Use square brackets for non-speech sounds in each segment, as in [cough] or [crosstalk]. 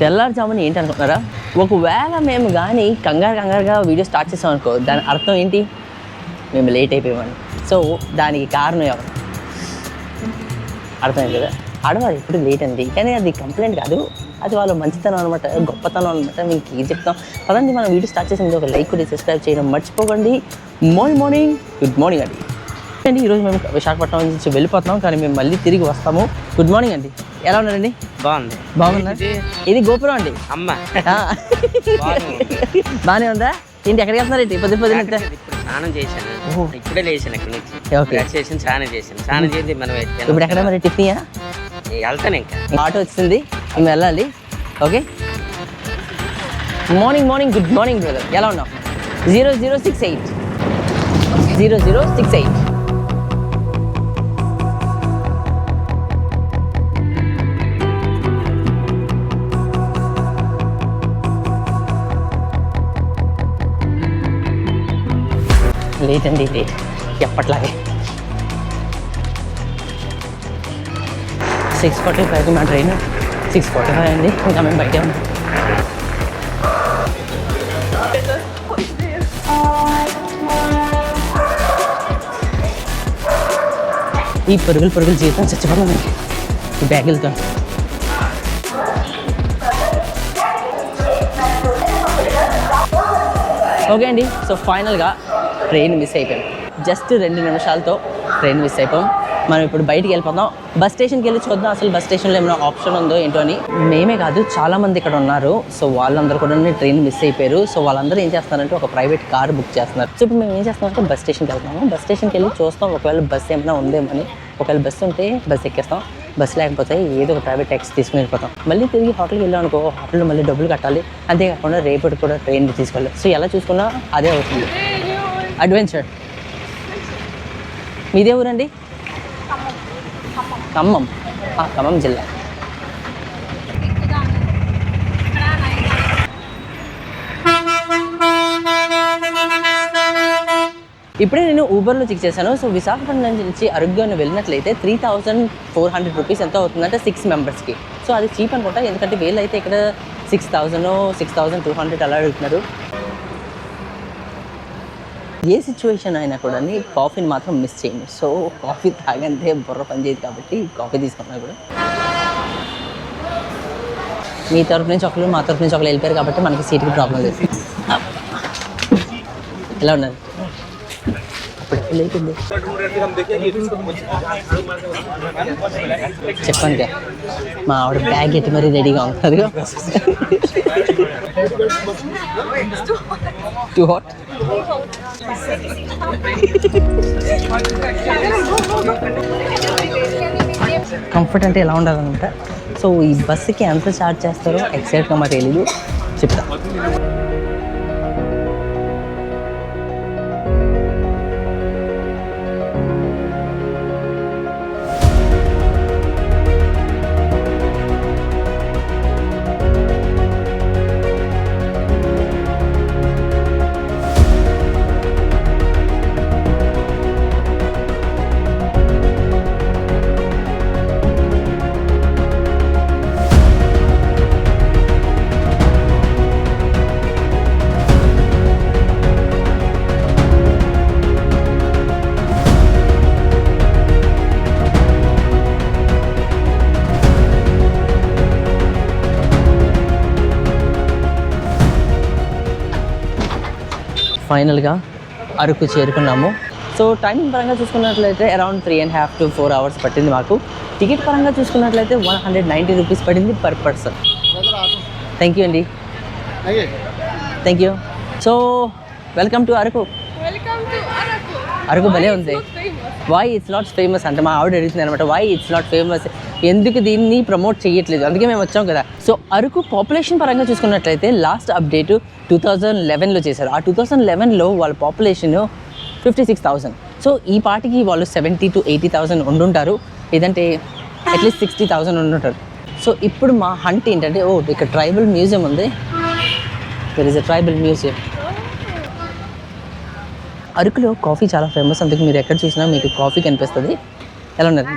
తెల్లారుజామున ఏంటి అనుకుంటున్నారా ఒకవేళ మేము కానీ కంగారు కంగారుగా వీడియో స్టార్ట్ చేసాం అనుకో దాని అర్థం ఏంటి? మేము లేట్ అయిపోయామని. సో దానికి కారణం ఎవరు? అర్థమైంది కదా? ఆడవారు ఎప్పుడు లేట్ అండి. కానీ అది కంప్లైంట్ కాదు. అది వాళ్ళ మంచితనం అనమాట గొప్పతనం అనమాట మీకు ఏం చెప్తాం. పదండి మనం వీడియో స్టార్ట్ చేసిన ఒక లైక్ కూడా సబ్స్క్రైబ్ చేయడం మర్చిపోకండి. మార్నింగ్ మార్నింగ్ గుడ్ మార్నింగ్ అండి అండి ఈరోజు మేము విశాఖపట్నం నుంచి వెళ్ళిపోతున్నాం కానీ మేము మళ్ళీ తిరిగి వస్తాము. గుడ్ మార్నింగ్ అండి. ఎలా ఉన్నారండి? బాగుంది. బాగుందా? ఇది గోపురం అండి. అమ్మ. బాగానే ఉందా? ఏంటి ఎక్కడికి వెళ్తున్నారండి పొద్దు పొద్దున స్నానం చేశాను. ఇప్పుడే లేచాను ఇక్కడ నుంచి. ఓకే. బ్రష్ చేసి స్నానం చేశాను. స్నానం చేసి మనం ఇప్పుడు ఎక్కడ మరి టిఫినియా? వెళ్తాను ఇంకా. ఆటో వచ్చింది. మేము వెళ్ళాలి. Okay? Morning morning good morning brother ఎలా ఉన్నావు? Zero zero six eight zero zero six eight లేదండి ఇది ఎప్పట్లాగే. సిక్స్ ఫార్టీ ఫైవ్కి మా ట్రైన్ సిక్స్ ఫార్టీ ఫైవ్ అండి. ఇంకా మేము బయట ఉన్నాం. ఈ పరుగులు పరుగులు జీవితం చచ్చిపోతుంది ఈ బ్యాగులతో. ఓకే అండి. సో ఫైనల్గా ట్రైన్ మిస్ అయిపోయాం. జస్ట్ రెండు నిమిషాలతో ట్రైన్ మిస్ అయిపోయాం. మనం ఇప్పుడు బయటికి వెళ్ళిపోతాం బస్ స్టేషన్కి వెళ్ళి చూద్దాం. అసలు బస్ స్టేషన్లో ఏమైనా ఆప్షన్ ఉందో ఏంటో అని. మేమే కాదు చాలామంది ఇక్కడ ఉన్నారు. సో వాళ్ళందరూ కూడా ట్రైన్ మిస్ అయిపోయారు. సో వాళ్ళందరూ ఏం చేస్తున్నారంటే ఒక ప్రైవేట్ కార్ బుక్ చేస్తున్నారు. సో ఇప్పుడు మేము ఏం చేస్తున్నామంటే బస్ స్టేషన్కి వెళ్తాము బస్ స్టేషన్కి వెళ్ళి చూస్తాం. ఒకవేళ బస్ ఏమైనా ఉందేమో అని. ఒకవేళ బస్సు ఉంటే బస్ ఎక్కేస్తాం. బస్ లేకపోతే ఏదో ఒక ప్రైవేట్ ట్యాక్సీ తీసుకుని వెళ్ళిపోతాం. మళ్ళీ తిరిగి హోటల్కి వెళ్ళాం అనుకో హోటల్లో మళ్ళీ డబ్బులు కట్టాలి. అంతేకాకుండా రేపటి కూడా ట్రైన్ తీసుకెళ్ళాలి. సో ఎలా చూసుకున్నా అదే అవుతుంది. అడ్వెంచర్. మీదే ఊరండి? ఖమ్మం. ఖమ్మం జిల్లా. ఇప్పుడే నేను ఊబర్లో చెక్ చేశాను. సో విశాఖపట్నం నుంచి అరుగ్గాను వెళ్ళినట్లయితే three thousand four hundred rupees ఎంత అవుతుందంటే సిక్స్ మెంబర్స్కి సో అది చీప్ అనుకుంటా. ఎందుకంటే వీళ్ళు అయితే ఇక్కడ six thousand six thousand two hundred అలా అడుగుతున్నారు. ఏ సిచ్యువేషన్ అయినా కూడా కాఫీని మాత్రం మిస్ చేయండి. సో కాఫీ తాగంతే బుర్ర పని చేయదు కాబట్టి కాఫీ తీసుకున్నా కూడా. మీ తరపు నుంచి ఒకరు మా తరపు నుంచి ఒకరు వెళ్ళిపోయారు కాబట్టి మనకి సీట్కి ప్రాబ్లం లేదు. ఎలా ఉన్నారు? చెప్పండి. లేకుంది చెప్పాను కదా మా ఆవిడ బ్యాగ్ ఎత్తి మరీ రెడీగా ఉంటుంది. టూ హాట్ కంఫర్ట్ అంటే ఎలా ఉండాలన్నమాట సో ఈ బస్సుకి ఎంత ఛార్జ్ చేస్తారో ఎగ్జాక్ట్గా మాకు తెలీదు. చెప్తాను ఫైనల్గా అరకు చేరుకున్నాము. సో టైమింగ్ పరంగా చూసుకున్నట్లయితే around three and half to four hours పట్టింది మాకు. టికెట్ పరంగా చూసుకున్నట్లయితే వన్ హండ్రెడ్ నైంటీ రూపీస్ పడింది పర్ పర్సన్ థ్యాంక్ యూ అండి thank you so welcome to Araku. Araku భలే ఉంది. వై ఇట్స్ నాట్ ఫేమస్ అంటే మా ఆవిడ అడుగుతుంది అనమాట వై ఇట్స్ నాట్ ఫేమస్ ఎందుకు దీన్ని ప్రమోట్ చేయట్లేదు? అందుకే మేము వచ్చాం కదా. సో అరకు పాపులేషన్ పరంగా చూసుకున్నట్లయితే లాస్ట్ అప్డేట్ టూ థౌజండ్ లెవెన్లో చేశారు. ఆ టూ థౌజండ్ లెవెన్లో వాళ్ళ population fifty six thousand so ఈ పాటికి వాళ్ళు సెవెంటీ టు ఎయిటీ థౌసండ్ ఉండుంటారు. లేదంటే అట్లీస్ట్ సిక్స్టీ థౌసండ్ ఉండుంటారు. సో ఇప్పుడు మా హంట్ ఏంటంటే ఓ ఇక్కడ ట్రైబల్ మ్యూజియం ఉంది. There is a tribal museum అరకులో కాఫీ చాలా ఫేమస్ అందుకు మీరు ఎక్కడ చూసినా మీకు కాఫీ కనిపిస్తుంది. ఎలా ఉన్నారు?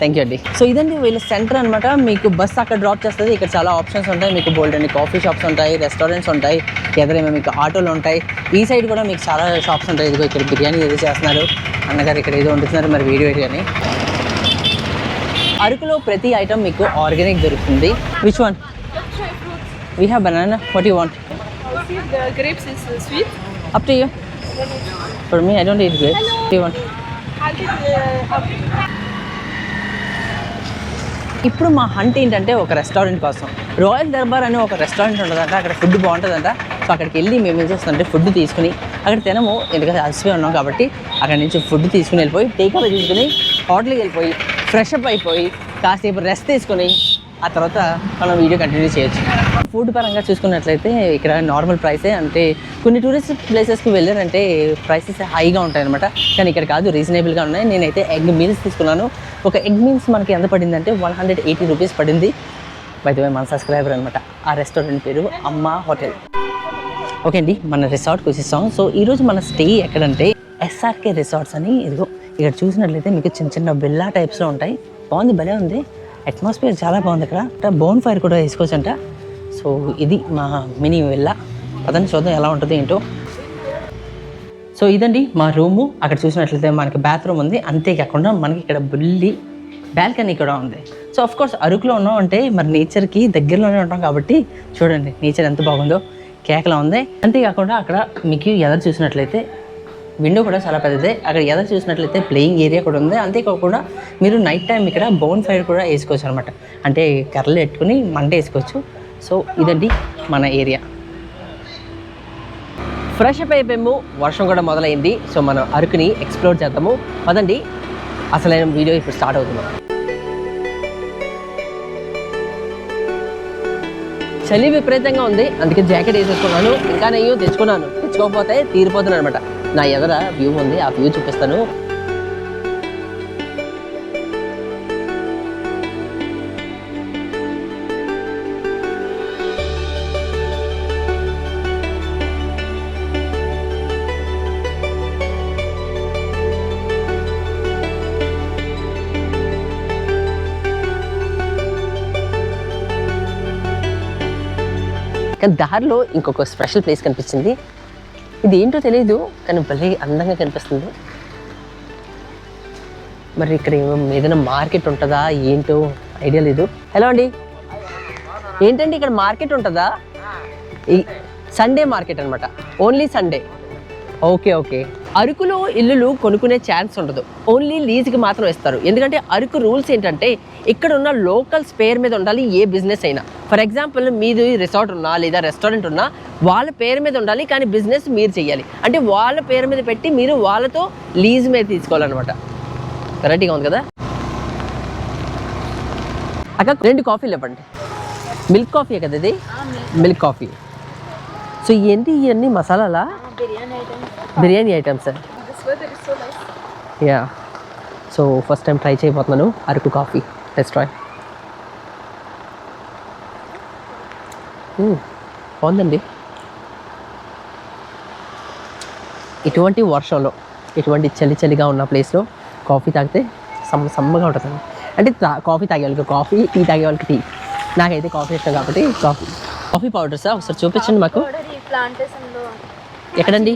థ్యాంక్ యూ అండి. సో ఇదండి వీళ్ళ సెంటర్ అనమాట మీకు బస్ అక్కడ డ్రాప్ చేస్తుంది. ఇక్కడ చాలా ఆప్షన్స్ ఉంటాయి. మీకు బోల్డ్ అండి కాఫీ షాప్స్ ఉంటాయి రెస్టారెంట్స్ ఉంటాయి ఎదురేమో మీకు ఆటోలు ఉంటాయి. ఈ సైడ్ కూడా మీకు చాలా షాప్స్ ఉంటాయి. ఇదిగో ఇక్కడ బిర్యానీ ఏదో చేస్తున్నారు. అన్నగారు ఇక్కడ ఏదో వండుతున్నారు. మరి వీడియో కానీ అరకులో ప్రతి ఐటమ్ మీకు ఆర్గానిక్ దొరుకుతుంది. Which one. We have banana what you want grapes is sweet. Up to you for me I don't eat grapes you want I'll take uh, up. ఇప్పుడు మా హంట్ ఏంటంటే ఒక రెస్టారెంట్ కోసం. రాయల్ దర్బార్ అనే ఒక restaurant ఉంటుందంట అక్కడ ఫుడ్ బాగుంటుందంట. సో అక్కడికి వెళ్ళి మేము ఏం చేస్తామంటే ఫుడ్ తీసుకుని అక్కడ తినము ఎందుకంటే అలసిపోయి ఉన్నాం కాబట్టి అక్కడ నుంచి ఫుడ్ తీసుకుని వెళ్ళిపోయి టేక్ తీసుకుని హోటల్కి వెళ్ళిపోయి ఫ్రెష్ అప్ అయిపోయి కాసేపు రెస్ట్ తీసుకొని ఆ తర్వాత మనం వీడియో కంటిన్యూ చేయొచ్చు. ఫుడ్ పరంగా చూసుకున్నట్లయితే ఇక్కడ నార్మల్ ప్రైసే అంటే కొన్ని టూరిస్ట్ ప్లేసెస్కి వెళ్ళారంటే ప్రైసెస్ హైగా ఉంటాయి అనమాట కానీ ఇక్కడ కాదు రీజనబుల్గా ఉన్నాయి. నేనైతే ఎగ్ మీల్స్ తీసుకున్నాను. ఒక ఎగ్ మీల్స్ మనకి ఎంత పడిందంటే వన్ హండ్రెడ్ ఎయిటీ రూపీస్ పడింది. బయట మన సబ్స్క్రైబర్ అనమాట ఆ రెస్టారెంట్ పేరు అమ్మ హోటల్. ఓకే అండి మన రిసార్ట్కి వచ్చేస్తాం సో ఈరోజు మన స్టే ఎక్కడంటే ఎస్ఆర్కే రిసార్ట్స్ అని ఇదిగో. ఇక్కడ చూసినట్లయితే మీకు చిన్న చిన్న విల్లా టైప్స్లో ఉంటాయి. బాగుంది భలే ఉంది. అట్మాస్ఫియర్ చాలా బాగుంది ఇక్కడ. బోన్ ఫైర్ కూడా వేసుకోవచ్చంట. సో ఇది మా మినీ విల్లా పదండి చూద్దాం ఎలా ఉంటుంది ఏంటో. సో ఇదండి మా రూము అక్కడ చూసినట్లయితే మనకి బాత్రూమ్ ఉంది. అంతేకాకుండా మనకి ఇక్కడ బుల్లి బాల్కనీ కూడా ఉంది. సో ఆఫ్ కోర్స్ అరకులో ఉన్నాం అంటే మరి నేచర్కి దగ్గరలోనే ఉంటాం కాబట్టి చూడండి నేచర్ ఎంత బాగుందో. కేకలా ఉంది. అంతేకాకుండా అక్కడ మీకు ఎదురు చూసినట్లయితే విండో కూడా చాలా పెద్దదే. అక్కడ ఎదరు చూసినట్లయితే ప్లేయింగ్ ఏరియా కూడా ఉంది. అంతేకాకుండా మీరు నైట్ టైం ఇక్కడ బోన్ ఫైర్ కూడా వేసుకోవచ్చు అనమాట అంటే కర్రలు పెట్టుకుని మంట వేసుకోవచ్చు. సో ఇదండి మన ఏరియా ఫ్రెష్ అప్ అయిపోయాము వర్షం కూడా మొదలైంది. సో మనం అరకుని ఎక్స్ప్లోర్ చేద్దాము. పదండి. అసలైన వీడియో ఇప్పుడు స్టార్ట్ అవుతుంది. చలి విపరీతంగా ఉంది. అందుకే జాకెట్ వేసేసుకున్నాను. ఇంకా నేను తెచ్చుకున్నాను. తెచ్చుకోకపోతే తీరిపోతున్నాను అనమాట నా ఎదర వ్యూ ఉంది ఆ వ్యూ చూపిస్తాను. కానీ దారిలో ఇంకొక స్పెషల్ ప్లేస్ కనిపించింది. ఇది ఏంటో తెలియదు కానీ భలే అందంగా కనిపిస్తుంది. మరి ఇక్కడ ఏదైనా మార్కెట్ ఉంటుందా? ఏంటో ఐడియా లేదు. హలో అండి. ఏంటండి ఇక్కడ మార్కెట్ ఉంటుందా? ఈ సండే మార్కెట్ అనమాట ఓన్లీ సండే. Okay okay. అరకులో ఇల్లులు కొనుక్కునే ఛాన్స్ ఉండదు. ఓన్లీ లీజ్కి మాత్రం ఇస్తారు. ఎందుకంటే అరకు రూల్స్ ఏంటంటే ఇక్కడ ఉన్న లోకల్ స్పేర్ మీద ఉండాలి ఏ బిజినెస్ అయినా. ఫర్ ఎగ్జాంపుల్ మీది రిసార్ట్ ఉన్నా లేదా రెస్టారెంట్ ఉన్నా వాళ్ళ పేరు మీద ఉండాలి కానీ బిజినెస్ మీరు చేయాలి అంటే వాళ్ళ పేరు మీద పెట్టి మీరు వాళ్ళతో లీజ్ మీద తీసుకోవాలన్నమాట. వెరైటీగా ఉంది కదా? అక్క రెండు కాఫీలు ఇవ్వండి. మిల్క్ కాఫీ కదా ఇది? మిల్క్ కాఫీ సో ఏంటి ఇవన్నీ మసాలాలా. Biryani items nice. Yeah so first time try చేయబోతున్నాను. అరకు కాఫీ టెస్ట్ ట్రై బాగుందండి. ఇటువంటి వర్షంలో ఇటువంటి చలి చలిగా ఉన్న ప్లేస్లో కాఫీ తాగితే సమ్మ సమ్మగా ఉంటుంది అంటే తా కాఫీ తాగే వాళ్ళకి కాఫీ టీ తాగే వాళ్ళకి టీ. నాకైతే కాఫీ ఇష్టం కాబట్టి కాఫీ కాఫీ పౌడర్ సార్ ఒకసారి చూపించండి మాకు. ఎక్కడండి?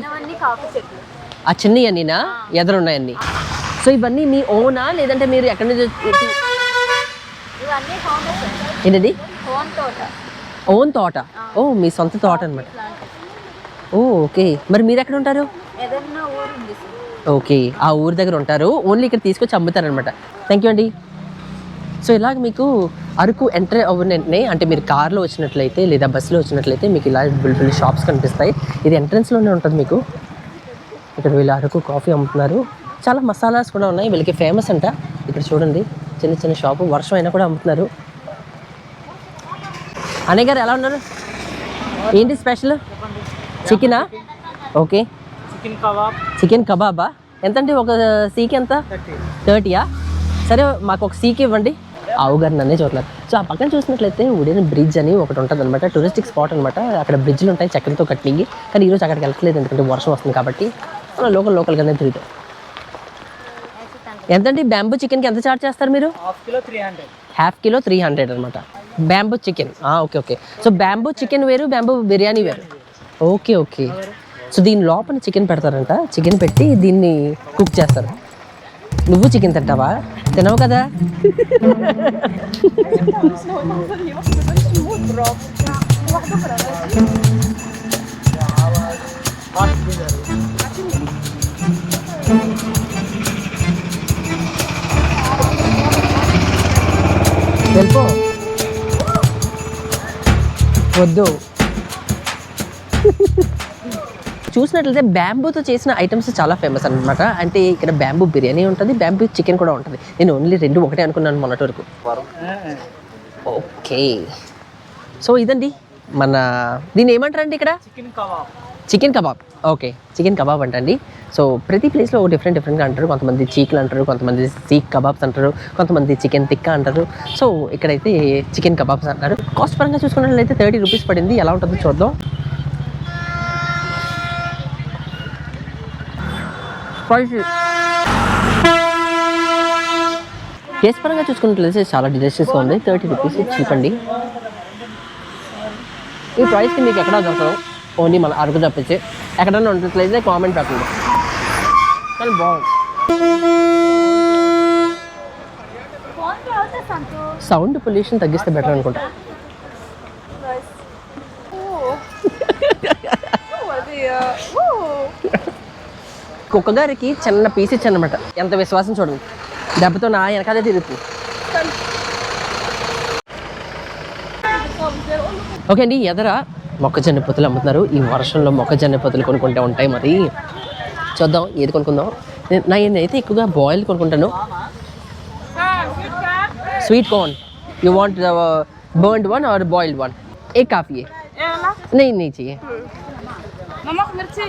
ఆ చిన్నవి అన్నీనా? ఎదురున్నాయన్ని. సో ఇవన్నీ మీ ఓనా? లేదంటే మీరు ఎక్కడి నుంచి ఏంటది? ఓన్ తోట? ఓ మీ సొంత తోట అనమాట ఓ ఓకే. మరి మీరు ఎక్కడ ఉంటారు? ఓకే ఆ ఊరి దగ్గర ఉంటారు. ఓన్లీ ఇక్కడ తీసుకొచ్చి అమ్ముతారనమాట థ్యాంక్ యూ అండి. సో ఇలాగ మీకు అరకు ఎంటర్ అవ్వనే అంటే మీరు కార్లో వచ్చినట్లయితే లేదా బస్సులో వచ్చినట్లయితే మీకు ఇలా బుల్ షాప్స్ కనిపిస్తాయి. ఇది ఎంట్రన్స్లోనే ఉంటుంది మీకు. ఇక్కడ వీళ్ళు అరకు కాఫీ అమ్ముతున్నారు. చాలా మసాలాస్ కూడా ఉన్నాయి. వీళ్ళకి ఫేమస్ అంట. ఇక్కడ చూడండి చిన్న చిన్న షాపు వర్షం అయినా కూడా అమ్ముతున్నారు. అన్నయ్య గారు ఎలా ఉన్నారు? ఏంటి స్పెషల్ చికెనా ఓకే చికెన్ కబాబ్. చికెన్ కబాబా? ఎంత అంటే ఒక సీకి ఎంత? థర్టీయా? సరే మాకు ఒక సీకి ఇవ్వండి. ఆవు గారు నన్నే చూడలేదు సో ఆ పక్కన చూసినట్లయితే ఉడిన బ్రిడ్జ్ అని ఒకటి ఉంటుంది అనమాట టూరిస్టిక్ స్పాట్ అనమాట అక్కడ బ్రిడ్జ్లు ఉంటాయి చక్కెరతో కట్టినవి కానీ ఈరోజు అక్కడికి వెళ్ళట్లేదు ఎందుకంటే వర్షం వస్తుంది కాబట్టి. మనం లోకల్ లోకల్గానే తిరుగుతాం. ఎంతండి? బ్యాంబూ చికెన్కి ఎంత చార్జ్ చేస్తారు మీరు? Half kilo three hundred half kilo three hundred అనమాట bamboo chicken okay okay. So bamboo chicken వేరు బ్యాంబూ బిర్యానీ వేరు. Okay okay. సో దీని లోపల చికెన్ పెడతారంట. చికెన్ పెట్టి దీన్ని కుక్ చేస్తారు. నువ్వు చికెన్ తింటావా? తినవు కదా? వెళ్ళిపో వద్దు. చూసినట్లయితే బ్యాంబూతో చేసిన ఐటమ్స్ చాలా ఫేమస్ అనమాట అంటే ఇక్కడ బ్యాంబూ బిర్యానీ ఉంటుంది బ్యాంబూ చికెన్ కూడా ఉంటుంది. నేను ఓన్లీ రెండు ఒకటే అనుకున్నాను మొన్నటి వరకు. ఓకే. సో ఇదండి మన దీన్ని ఏమంటారండి ఇక్కడ? Chicken kebab. Chicken kebab. Okay chicken kebab అంటండి. సో ప్రతి ప్లేస్లో డిఫరెంట్ డిఫరెంట్గా అంటారు. కొంతమంది చీకులు అంటారు కొంతమంది సీక్ కబాబ్స్ అంటారు కొంతమంది చికెన్ టిక్కా అంటారు. సో ఇక్కడైతే చికెన్ కబాబ్స్ అంటారు. కాస్ట్ పరంగా చూసుకున్నట్లయితే థర్టీ రూపీస్ పడింది. ఎలా ఉంటుందో చూద్దాం. స్పైసీ. టేస్ట్ పరంగా చూసుకున్నట్లయితే చాలా డిలీషియస్గా ఉంది. థర్టీ రూపీస్ చీప్ అండి. ఈ ప్రైస్కి మీకు ఎక్కడ దొరకదు. ఓన్లీ మన అరకు తప్పించి ఎక్కడైనా ఉన్నట్లయితే కామెంట్ పెట్టండి. కానీ బాగుంది. సౌండ్ పొల్యూషన్ తగ్గిస్తే బెటర్ అనుకుంటా. కుక్క గారికి చిన్న పీస్ ఇచ్చానమాట ఎంత విశ్వాసం చూడండి దెబ్బతో నా వెనకాలే తిరుగుతుంది. ఓకే అండి ఎదర మొక్కజొన్న పొత్తులు అమ్ముతున్నారు. ఈ వర్షంలో మొక్కజొన్న పొత్తులు కొనుక్కుంటే ఉంటాయి మరి. చూద్దాం ఏది కొనుక్కుందాం? నా నేనైతే ఎక్కువగా బాయిల్ కొనుక్కుంటాను. Sweet corn you want burned one or boiled one A coffee నెయ్యి నెయ్యి చెయ్యి. नमक मिर्ची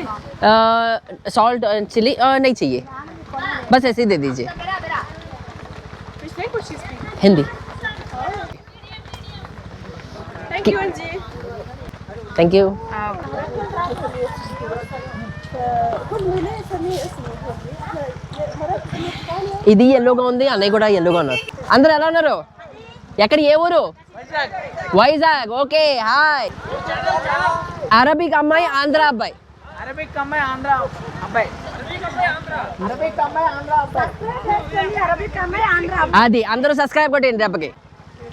सॉल्ट चिली नहीं चाहिए बस ऐसे ही दे दीजिए Hindi thank you ji thank you ఇది ఎల్లోగా ఉంది అన్నయ్య కూడా ఎల్లోగా ఉన్నారు అందరు ఎలా ఉన్నారు ఎక్కడ ఏ ఊరు వైజాగ్ ఓకే హాయ్ అరబిక్ అమ్మాయి ఆంధ్ర అబ్బాయి. అరబిక్ అమ్మాయి ఆంధ్ర అబ్బాయి. అది అందరూ సబ్స్క్రైబ్ కొట్టండి దెబ్బకి.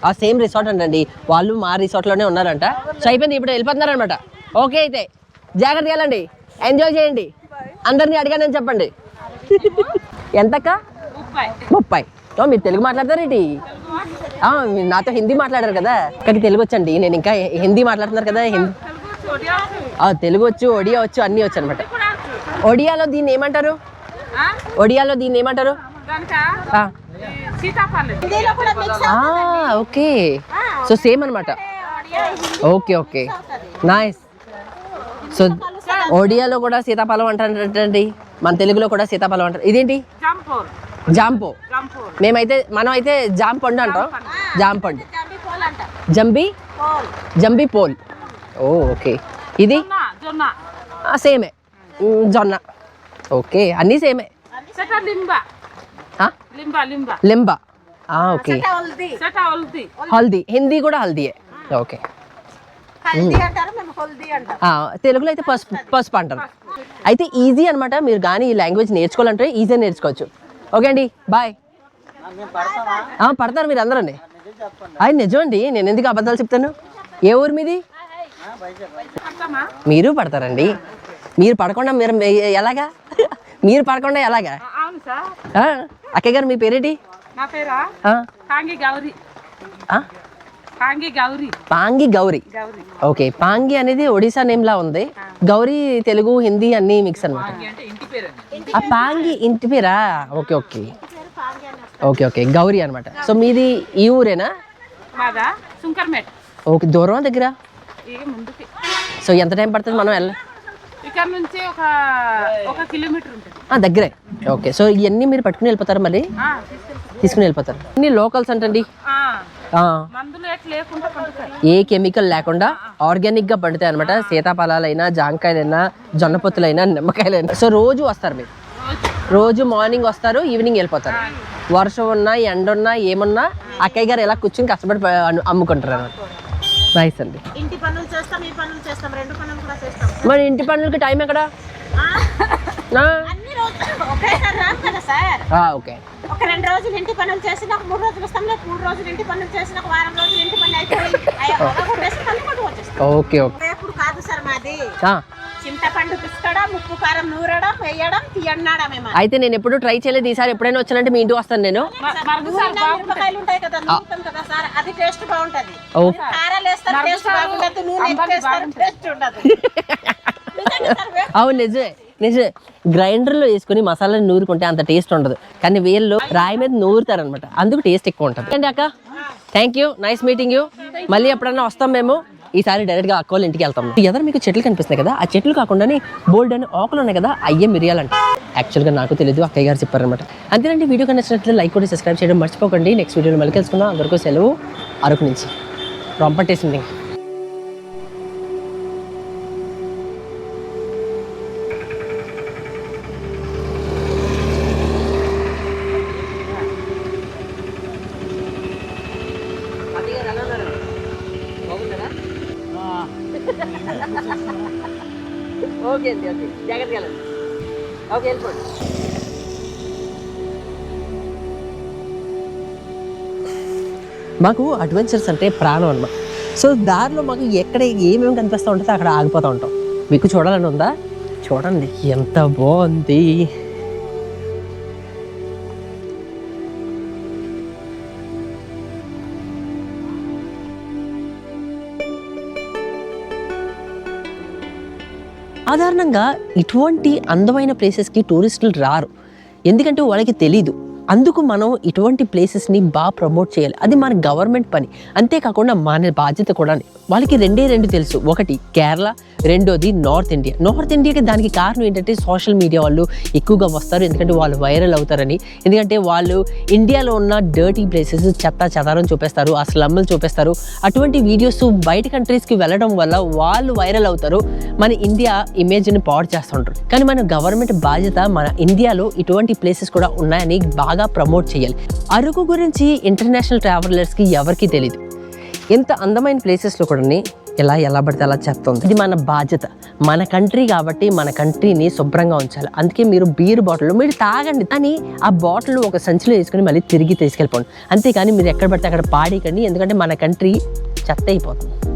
ఆ సేమ్ రిసార్ట్ అండి వాళ్ళు మా రిసార్ట్లోనే ఉన్నారంట. సో అయిపోయింది ఇప్పుడు వెళ్ళిపోతున్నారనమాట ఓకే అయితే జాగ్రత్త వెళ్ళండి. ఎంజాయ్ చేయండి. అందరినీ అడిగానని చెప్పండి. ఎంతక్క? ముప్పై. ఓ మీరు తెలుగు మాట్లాడతారు ఏంటి? నాతో హిందీ మాట్లాడారు కదా. ఇక్కడికి తెలుగు వచ్చండి. నేను ఇంకా హిందీ మాట్లాడుతున్నారు కదా. హిందీ తెలుగు వచ్చు ఒడియా వచ్చు అన్నీ వచ్చు అనమాట. ఒడియాలో దీన్ని ఏమంటారు? ఒడియాలో దీన్ని ఏమంటారు? ఆ. ఆ, ఓకే. సో సేమ్ అనమాట. Okay okay. నైస్ సో ఒడియాలో కూడా సీతాఫలం అంటారంటండి. మన తెలుగులో కూడా సీతాఫలం అంటారు. ఇదేంటి? జాంపో. మేమైతే మనం అయితే జామ్ పండు అంటాం జామ్ పండు జంబీ? జంబీ పోల్. ఓ ఓకే. ఇది? సేమే. జొన్న. ఓకే అన్నీ సేమే? లింబా. ఆ, ఓకే. హల్దీ. హిందీ కూడా హల్దీయే. ఓకే. ఆ, తెలుగులో అయితే పసుపు పసుపు అంటారు. అయితే ఈజీ అనమాట మీరు కానీ ఈ లాంగ్వేజ్ నేర్చుకోవాలంటే ఈజీగా నేర్చుకోవచ్చు. ఓకే అండి బాయ్. ఆ, పడతారు మీరు అందరూ అది నిజం అండి నేను ఎందుకు అబద్ధాలు చెప్తాను? ఏ ఊరు మీది? మీరు పడతారండి. మీరు పడకుండా మీరు ఎలాగా? మీరు పడకుండా ఎలాగా? అవును సార్. ఆ, అక్కయ్య గారు మీ పేరేంటి? నా పేరా? ఆ, కాంగి గౌరి. పాంగి గౌరీ. గౌరి. ఓకే పాంగి అనేది ఒడిశా నేమ్ లా ఉంది. గౌరీ తెలుగు హిందీ అన్ని మిక్స్ అనమాట అంటే ఇంటి పేరండి ఆ పాంగి ఇంటి పేరా? Okay okay. Okay okay. Gauri అనమాట సో మీది ఈ ఊరేనా? మాదా? సుంకర్మేట్ ఓకే దూరం దగ్గర? ముందుకి. సో ఎంత టైం పడుతుంది మనం వెళ్ళ ఇక్కడ నుంచి ఒక ఒక కిలోమీటర్ ఉంటుంది. ఆ, దగ్గరే. ఓకే. సో ఇవన్నీ మీరు పట్టుకుని వెళ్ళిపోతారు మళ్ళీ? తీసుకెళ్తాం తీసుకుని వెళ్ళిపోతారు. అన్ని లోకల్స్ అంటండి. ఏ కెమికల్ లేకుండా ఆర్గానిక్గా పండుతాయి అనమాట సీతాఫలాలైనా జాంకాయలైనా జొన్న పొత్తులైనా నిమ్మకాయలైనా. సో రోజు వస్తారు మీరు. రోజు. మార్నింగ్ వస్తారు ఈవినింగ్ వెళ్ళిపోతారు. వర్షం ఉన్నా ఎండ ఉన్నా ఏమున్నా అక్కయ్య గారు ఎలా కూర్చొని కష్టపడి అమ్ముకుంటారు అనమాట నైస్ అండి. ఇంటి పనులు చేస్తాం ఈ పనులు చేస్తాం రెండు పనులు కూడా చేస్తాం. మరి ఇంటి పనులకి టైం ఎక్కడ? ఓకే. ఒక రెండు రోజులు ఇంటి పనులు చేసి నాకు మూడు రోజులు వస్తాం లేదు మూడు రోజులు ఇంటి పనులు చేసి ఒక వారం రోజులు ఇంటి పని అయిపోయి అయ్యో, అలా కొట్టేసి కళ్ళు కొట్టు వచ్చేస్తాం ఓకే ఓకే. రేపుడు కాదు సార్ మాది. ఉప్పు కారం నూరడం వేయడం మాది. అయితే నేను ఎప్పుడు ట్రై చేయలేదు. ఈసారి ఎప్పుడైనా వచ్చానంటే మీ ఇంటికి వస్తాను నేను. నూనె మిరపకాయలు ఉంటాయి కదా నూరుతాం కదా సార్ అది టేస్ట్ బాగుంటది. ఓకే కారాలు వేస్తారు టేస్ట్ బాగుండదు నూనె ఎక్కువ వేస్తారు టేస్ట్ ఉండదు. నిజంగా సార్ వే- [laughs] అవును నిజమే నిజమే. గ్రైండర్లో వేసుకుని మసాలాని నూరుకుంటే అంత టేస్ట్ ఉండదు. కానీ వీళ్ళు రాయి మీద నూరుతారు అనమాట అందుకు టేస్ట్ ఎక్కువ ఉంటుంది. అండి అక్క? Thank you nice meeting you మళ్ళీ ఎప్పుడన్నా వస్తాం మేము. ఈసారి డైరెక్ట్గా అక్క వాళ్ళ ఇంటికి వెళ్తాం. ఎదురు మీకు చెట్లు కనిపిస్తున్నాయి కదా? ఆ చెట్లు కాకుండానే బోల్డ్ అని ఆకులు ఉన్నాయి కదా అయ్యే మిరియాలంట. యాక్చువల్గా నాకు తెలియదు అక్కయ్య గారు చెప్పారనమాట అంతేనండి వీడియో కనిపిస్తున్నట్లు లైక్ కూడా సబ్స్క్రైబ్ చేయడం మర్చిపోకండి. నెక్స్ట్ వీడియోలో మళ్ళీ తెలుసుకుందాం అందరికీ సెలవు అరకు నుంచి. రొంపట్టేసింది ఓకే అండి ఓకే. జాగ్రత్తగా వెళ్ళండి. ఓకే వెళ్ళిపోండి. మాకు అడ్వెంచర్స్ అంటే ప్రాణం అన్నమాట. సో దారిలో మాకు ఎక్కడ ఏమేమి కనిపిస్తూ ఉంటుందో అక్కడ ఆగిపోతూ ఉంటాం. మీకు చూడాలని ఉందా? చూడండి. ఎంత బాగుంది. సాధారణంగా ఇటువంటి అందమైన ప్లేసెస్కి టూరిస్టులు రారు. ఎందుకంటే వాళ్ళకి తెలీదు. అందుకు మనం ఇటువంటి ప్లేసెస్ని బాగా ప్రమోట్ చేయాలి. అది మన గవర్నమెంట్ పని. అంతేకాకుండా మన బాధ్యత కూడా వాళ్ళకి రెండే రెండు తెలుసు. ఒకటి కేరళ రెండోది నార్త్ ఇండియా నార్త్ ఇండియాకి దానికి కారణం ఏంటంటే సోషల్ మీడియా వాళ్ళు ఎక్కువగా వస్తారు. ఎందుకంటే వాళ్ళు వైరల్ అవుతారని. ఎందుకంటే వాళ్ళు ఇండియాలో ఉన్న డర్టీ ప్లేసెస్ చెత్త చెదారం చూపిస్తారు. ఆ స్లమ్లు చూపిస్తారు. అటువంటి వీడియోస్ బయట కంట్రీస్కి వెళ్ళడం వల్ల వాళ్ళు వైరల్ అవుతారు. మన ఇండియా ఇమేజ్ని పాడు చేస్తుంటారు. కానీ మన గవర్నమెంట్ బాధ్యత మన ఇండియాలో ఇటువంటి ప్లేసెస్ కూడా ఉన్నాయని బాగా ప్రమోట్ చేయాలి. అరకు గురించి ఇంటర్నేషనల్ ట్రావెలర్స్కి ఎవరికీ తెలియదు ఇంత అందమైన ప్లేసెస్లో కూడా ఇలా ఎలా పడితే అలా చేస్తుంది. ఇది మన బాధ్యత. మన కంట్రీ కాబట్టి మన కంట్రీని శుభ్రంగా ఉంచాలి. అందుకే మీరు బీర్ బాటిల్ మీరు తాగండి. కానీ ఆ బాటిల్ ఒక సంచిలో వేసుకొని మళ్ళీ తిరిగి తీసుకెళ్ళిపోండి. అంతేకాని మీరు ఎక్కడ పడితే అక్కడ పాడేయకండి. ఎందుకంటే మన కంట్రీ చెత్త అయిపోతుంది.